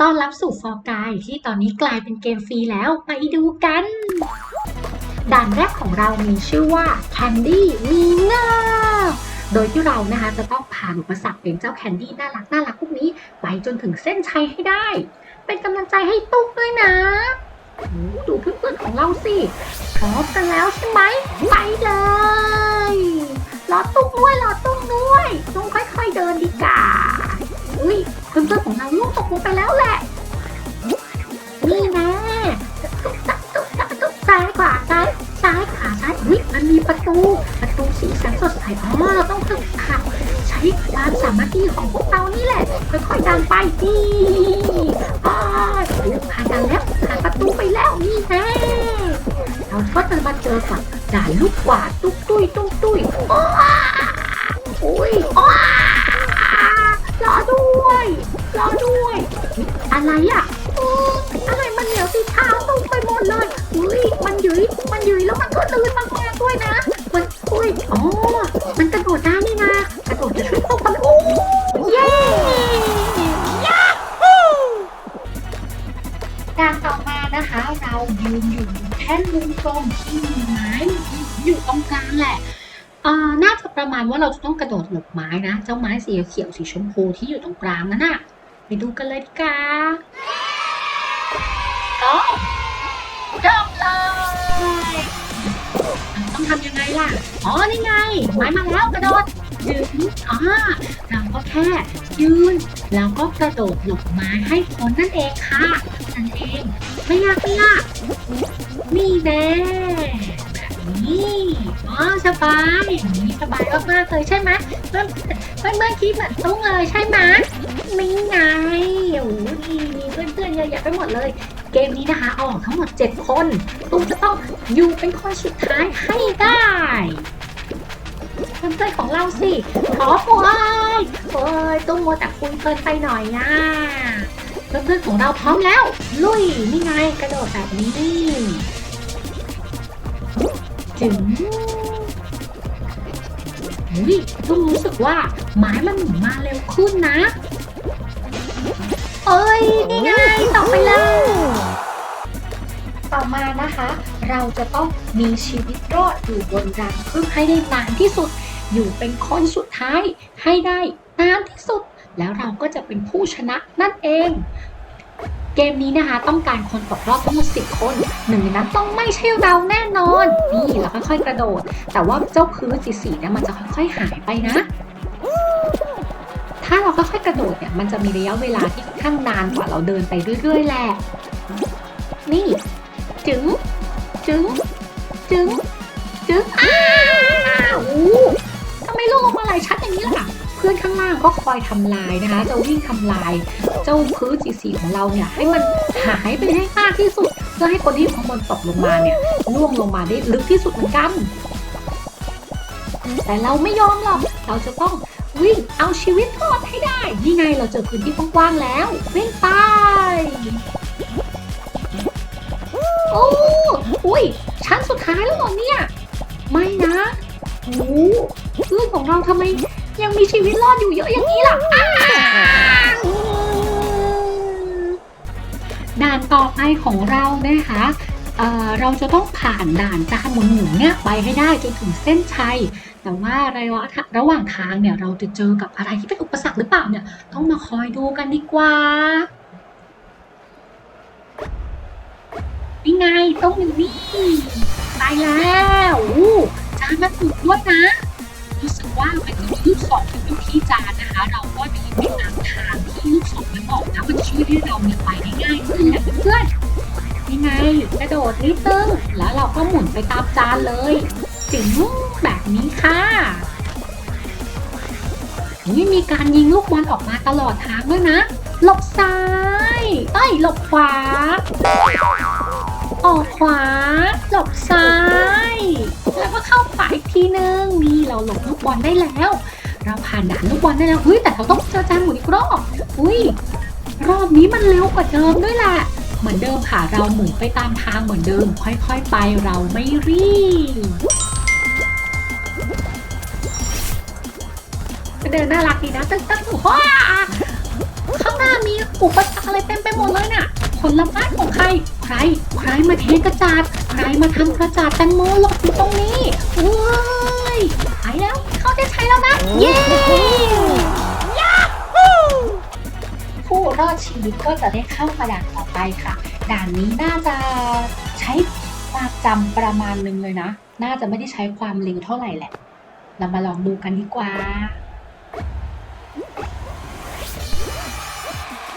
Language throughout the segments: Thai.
ต้อนรับสู่ฟอร์กายที่ตอนนี้กลายเป็นเกมฟรีแล้วไปดูกัน ด่านแรกของเรามีชื่อว่า Candy มีเงาโดยที่เรานะคะจะต้องผ่านอุปสรรคเป็นเจ้าแคนดี้น่ารักน่ารักพวกนี้ ไปจนถึงเส้นชัยให้ได้ เป็นกำลังใจให้ตุ๊กด้วยนะดูเพื่อนๆของเราสิพร้อมกันแล้วใช่ไหมไปเลยรอตุ๊กด้วยรอตุ๊กด้วยต้องค่อยๆเดินดีกว่าอุ้ย พื่อนๆของเราลูกตกลงไปแล้วแหละ นี่แนะตุ๊กตักตุ๊กตักตุ๊กซ้ายขวาซ้ายซ้ายขวาซ้ายอุ้ยมันมีประตู ประตูสีสันสดใสอ๋อเราต้องฝึกขับใช้ความสามัคคีของพวกเรานี่แหละ ค่อยๆดันไปนี่อ๋อผ่านกันแล้วผ่านประตูไปแล้วนี่แน่เราก็จะมาเจอกับด่านลูกกวาดตุ๊กตุ้ยตุ๊กตุ้ยอ้าอุ้ยอ้ารอด้วย รอด้วย อะไรอะโอ้อะไรมันเหนียวติดเท้าตุ้มไปหมดเลยอุ้ยมันหยุยมันหยุยแล้วมันก็ลื่นมากๆด้วยนะมันอุ้ยอ๋อมันกระโดดได้นี่นะกระโดดจะช่วยตกมันโอ้เย้ยาฮูการต่อมานะคะ เรายืนอยู่แท่นวงกลมที่มีไม้อยู่ตรงกลางแหละอ่าน่าจะประมาณว่าเราจะต้องกระโดดหลบไม้นะ เจ้าไม้สีเขียวสีชมพูที่อยู่ตรงกลางนั่นน่ะ ไปดูกันเลยดีกว่าก็เริ่มเลยต้องทำยังไงล่ะ อ๋อ นี่ไง ไม้มาแล้วกระโดดยืนอ๋อเราก็แค่ยืน แล้วก็กระโดดหลบไม้ให้พ้นนั่นเองค่ะ นั่นเอง ไม่ยากไม่ยากนี่แน่ นี้อ๋อสบายนี้สบายมากๆเลยใช่ไหมเพื่อนเพื่อนเพื่อนคิดเหมือนตุ้งเลยใช่ไหมนี่ไงโอ้โหนี่มีเพื่อนๆเยอะแยะไปหมดเลย เกมนี้นะคะออกทั้งหมด 7 คนตุ้มจะต้องอยู่เป็นคนสุดท้ายให้ได้เพื่อนๆของเราสิขอปวยโอ้ยตุ้มมัวแต่คุยเพลินไปหน่อยนะเพื่อนๆของเราพร้อมแล้ว ลุยนี่ไงกระโดดแบบนี้ ถึงเฮ้ยตุ้มรู้สึกว่าไม้มันหมุนมาเร็วขึ้นนะ เอ้ยนี่ไงต่อไปเลยต่อมานะคะ เราจะต้องมีชีวิตรอดอยู่บนรังผึ้งให้ได้นานที่สุด อยู่เป็นคนสุดท้ายให้ได้นานที่สุด แล้วเราก็จะเป็นผู้ชนะนั่นเอง เกมนี้นะคะต้องการคนตกรอบทั้งหมด10 คนหนึ่งในนั้นต้องไม่ใช่เราแน่นอน นี่เราค่อยๆกระโดด แต่ว่าเจ้าพื้นสีๆเนี่ยมันจะค่อยๆหายไปนะ ถ้าเราค่อยๆกระโดดเนี่ยมันจะมีระยะเวลาที่ค่อนข้างนานกว่าเราเดินไปเรื่อยๆแหละนี่จึงจึงจึงจึงอ้าวทำไมลูกออกมาหลายชัดอย่างนี้ล่ะ พื่อนข้างล่างก็คอยทำลายนะคะจะวิ่งทำลายเจ้าพื้นสีๆของเราเนี่ยให้มันหายไปให้มากที่สุด เพื่อให้คนที่อยู่ข้างบนตกลงมาเนี่ยล่วงลงมาได้ลึกที่สุดเหมือนกัน แต่เราไม่ยอมหรอกเราจะต้องวิ่งเอาชีวิตรอดให้ได้ นี่ไงเราเจอพื้นที่กว้างๆแล้ว วิ่งไปโอ้อุ้ยชั้นสุดท้ายแล้วเหรอเนี่ย ไม่นะโอ้เพื่อนของเราทำไม ยังมีชีวิตรอดอยู่เยอะอย่างนี้ล่ะอ้าวด่านต่อไปของเรานะคะเอ่อเราจะต้องผ่านด่านจานหมุนๆเนี่ยไปให้ได้จนถึงเส้นชัย แต่ว่าระยะระหว่างทางเนี่ยเราจะเจอกับอะไรที่เป็นอุปสรรคหรือเปล่าเนี่ยต้องมาคอยดูกันดีกว่านี่ไงต้องอยู่นี่ตายแล้วอู้จานมันถูกด้วยนะ รู้สึกว่ามันจะมีลูกศรอยู่ที่จานนะคะ เราก็เดินไปตามทางที่ลูกศรมันบอกนะมันจะช่วยให้เราเนี่ยไปได้ง่ายขึ้นแหละเพื่อนๆนี่ไงกระโดดนิดนึงแล้วเราก็หมุนไปตามจานเลยจึงแบบนี้ค่ะนี่มีการยิงลูกบอลออกมาตลอดทางด้วยนะ หลบซ้ายเอ้ยหลบขวา ออกขวา หลบซ้าย แล้วก็เข้าขวาอีกทีนึงนี่เราหลบลูกบอลได้แล้ว เราผ่านด่านลูกบอลได้แล้วเฮ้ยแต่เราต้องเจอจานหมุนอีกรอบอุ้ยรอบนี้มันเร็วกว่าเดิมด้วยแหละเหมือนเดิมค่ะเราหมุนไปตามทางเหมือนเดิม ค่อยๆไปเราไม่รีบเดินน่ารักดีนะตึ๊กตึ๊กว้าข้าางหน้ามีอุปสรรคอะไรเต็มไปหมดเลยน่ะผลไม้ของใคร ใคร ใครมาเทกระจาด ใครมาทำกระจาดแตงโมหล่นอยู่ตรงนี้เว้ยไปแล้ว เขาจะใช้แล้วนะ เย้ยาฮูผู้รอดชีวิตก็จะได้เข้ามาด่านต่อไปค่ะ ด่านนี้น่าจะใช้ความจำประมาณหนึงเลยนะ น่าจะไม่ได้ใช้ความเร็วเท่าไหร่แหละ เรามาลองดูกันดีกว่า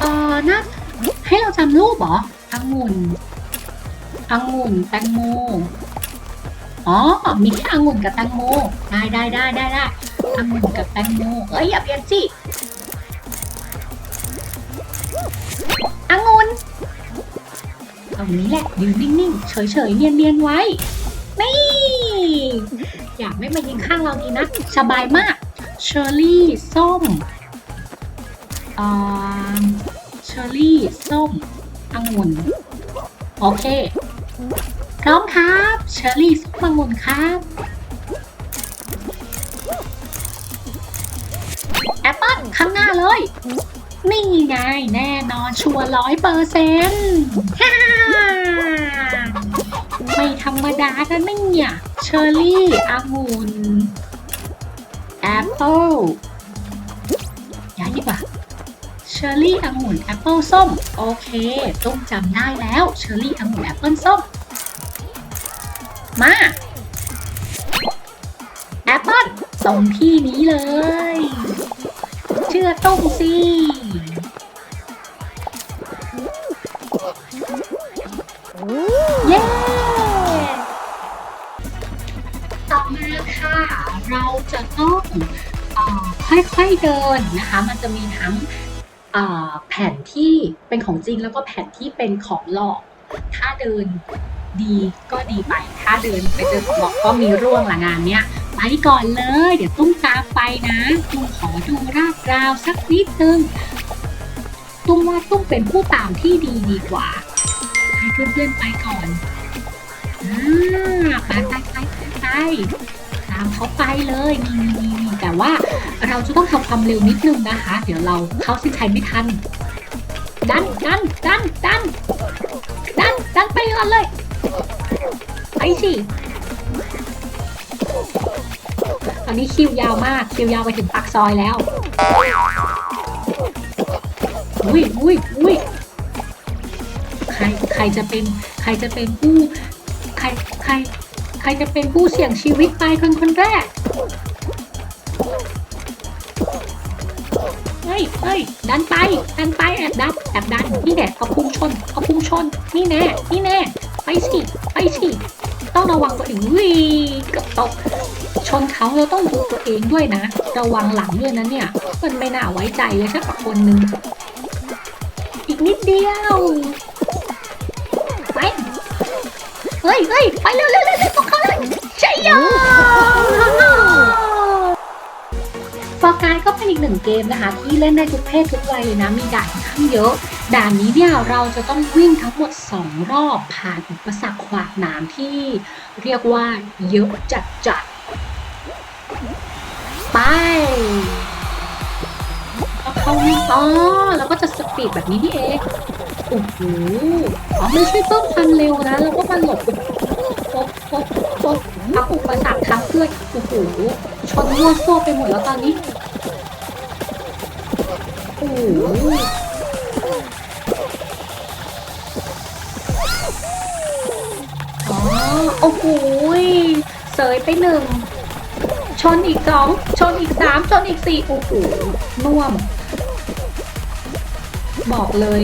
เออน่าให้เราจำรูปเหรอ องุ่นองุ่นแตงโม อ๋อ มีแค่องุ่นกับแตงโม ได้ได้ได้ได้ได้องุ่นกับแตงโม เอ้ยอย่าเปลี่ยนสิองุ่นตรงนี้แหละยืนนิ่งๆ เฉยๆ เนียนๆ ไว้ นี่ อยากไม่มายิงข้างเราดีนะ สบายมาก เชอร์รี่ ส้มอ่าเชอร์รี่ ส้ม องุ่นโอเค พร้อมครับเชอร์รี่ส้มองุ่นครับแอปเปิ้ลข้างหน้าเลย นี่ไงแน่นอนชัวร์ร้อยเปอร์เซ็นต์ฮ่าไม่ธรรมดานะเนี่ยเชอร์รี่องุ่นแอปเปิ้ลย้ายดีกว่า ชอร์รี่องุ่นแอปเปิลส้ม โอเคตุ้มจำได้แล้วเชอร์รี่องุ่นแอปเปิลส้ม มาแอปเปิลตรงที่นี้เลย เชื่อตุ้มสิเย้ต่อมาค่ะ เราจะต้องค่อยๆเดินนะคะ มันจะมีทั้ง แผ่นที่เป็นของจริงแล้วก็แผ่นที่เป็นของหลอก ถ้าเดินดีก็ดีไป ถ้าเดินไปเจอของหลอกก็มีร่วงละงานเนี้ยไปก่อนเลย เดี๋ยวตุ้มตามไปนะตุ้มขอดูรากราวสักนิดนึงตุ้มว่าตุ้มเป็นผู้ตามที่ดีดีกว่าให้เพื่อนๆไปก่อนอ่าไปไปไปไปตามเขาไปเลยนี่นี่ แต่ว่าเราจะต้องทำความเร็วนิดนึงนะคะ เดี๋ยวเราเข้าเส้นชัยไม่ทัน ดันดันดันดันดันดันไปก่อนเลยไปสิตอนนี้คิวยาวมากคิวยาวไปถึงปากซอยแล้วอุ้ยอุ้ยอุ้ยใครใครจะเป็นใครจะเป็นผู้ใครใครใครจะเป็นผู้เสี่ยงชีวิตไปคนคนแรก เฮ้ย ดันไป ดันไปแอบดันแอบดัน นี่แน่เอาพุ่งชน เอาพุ่งชน นี่แน่ นี่แน่ ไปสิ ไปสิ ต้องระวังตัวเองวิ่งเกับตก ชนเขาเราต้องดูตัวเองด้วยนะ ระวังหลังด้วยนะเนี่ย มันไม่น่าไว้ใจเลยสักคนหนึ่ง อีกนิดเดียว ไป เฮ้ยเฮ้ยไปเร็วเร็วเร็วเร็วพวกเขาเลยใช่ยอ ฟอร์กายก็เป็นอีกหนึ่งเกมนะคะ ที่เล่นได้ทุกเพศทุกวัยเลยนะ มีด่านค่อนข้างเยอะ ด่านนี้เนี่ยเราจะต้องวิ่งทั้งหมด 2 รอบผ่านอุปสรรคขวากหนามที่เรียกว่าเยอะจัดจัดไปเข้าวิ่งอ๋อแล้วก็จะสปีดแบบนี้นี่เองโอ้โหอ๋อไม่ใช่เพิ่มความเร็วนะ แล้วก็มาหลบโป๊บโป๊บโป๊บ ทั้งอุปสรรคทั้งเพื่อนโอ้โหชนมั่วซั่วไปหมดแล้วตอนนี้โอ้โหอ๋อโอ้โหเสยไปหนึ่งชนอีกสองชนอีกสามชนอีกสี่โอ้โหน่วม บอกเลย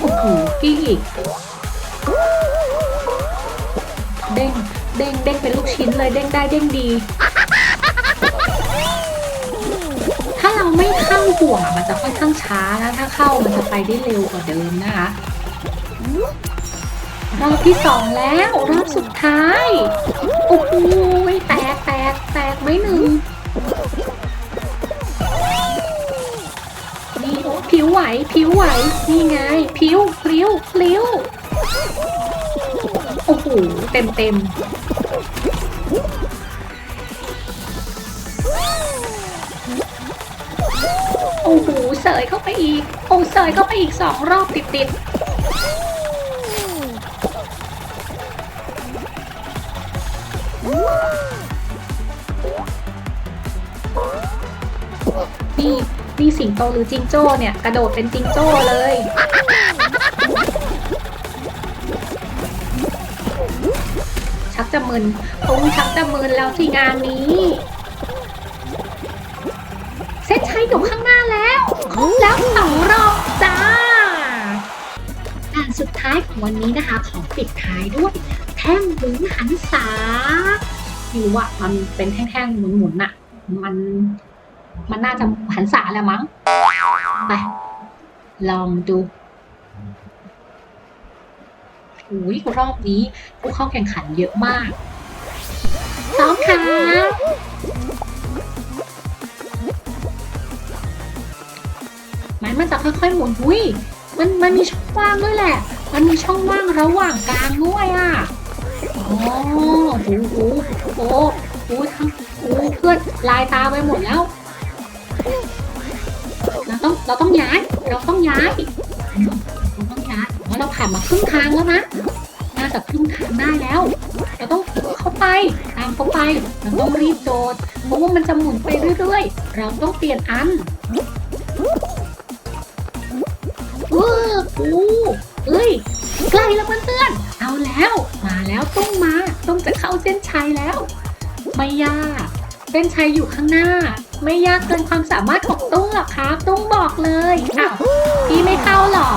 โอ้โหกี้อีก เด้งเด้งเป็นลูกชิ้นเลยเด้งได้เด้งดี ถ้าเราไม่เข้าห่วงมันจะค่อนข้างช้านะถ้าเข้ามันจะไปได้เร็วกว่าเดิมนะคะรอบที่สองแล้วรอบสุดท้ายโอ้โหแตกแตกแตกไหมหนึ่งนี่โอ้ผิวไหวผิวไหวนี่ไง ผิวพลิ้วพลิ้วโอ้โหเต็มเต็ม โอ้โหเสยเข้าไปอีก โอ้เสยเข้าไปอีกสองรอบติดติดๆนี่นี่สิงโตหรือจิงโจ้เนี่ย กระโดดเป็นจิงโจ้เลยชักจะมึนคงชักจะมึนแล้วที่งานนี้ เส้นชัยอยู่ข้างหน้าแล้ว ครบแล้วสองรอบจ้าด่านสุดท้ายของวันนี้นะคะ ขอปิดท้ายด้วย แท่งหมุนหันษาไม่รู้ว่ามันเป็นแท่งๆหมุนๆน่ะ มัน มันน่าจะหันษาแหละมั้ง ไป ลองดูอุ้ยรอบนี้ผู้เข้าแข่งขันเยอะมากพร้อมค่ะ มันมันจะค่อยๆหมุนอุ้ยมันมันมีช่องว่างด้วยแหละ มันมีช่องว่างระหว่างกลางด้วยอะอ๋อโอ้โหโอ้โหโอ้โหทั้งโอ้โหเพื่อนลายตาไปหมดแล้วเราต้องเราต้องย้าย เราต้องย้ายเราต้องย้ายเพราะเราผ่านมาครึ่งทางแล้วนะน่าจะครึ่งทางได้แล้ว เราต้องเข้าไปตามเข้าไปเราต้องรีบโดดเพราะว่ามันจะหมุนไปเรื่อยๆ เราต้องเปลี่ยนอัน อ้เอ้ยใกล้แล้วเพื่อนๆเอาแล้ว มาแล้วต้องมาต้องจะเข้าเส้นชัยแล้ว ไม่ยากเส้นชัยอยู่ข้างหน้า ไม่ยากเกินความสามารถของตุ้งหรอกครับตุ้งบอกเลยอ้าวพี่ไม่เข้าหรอ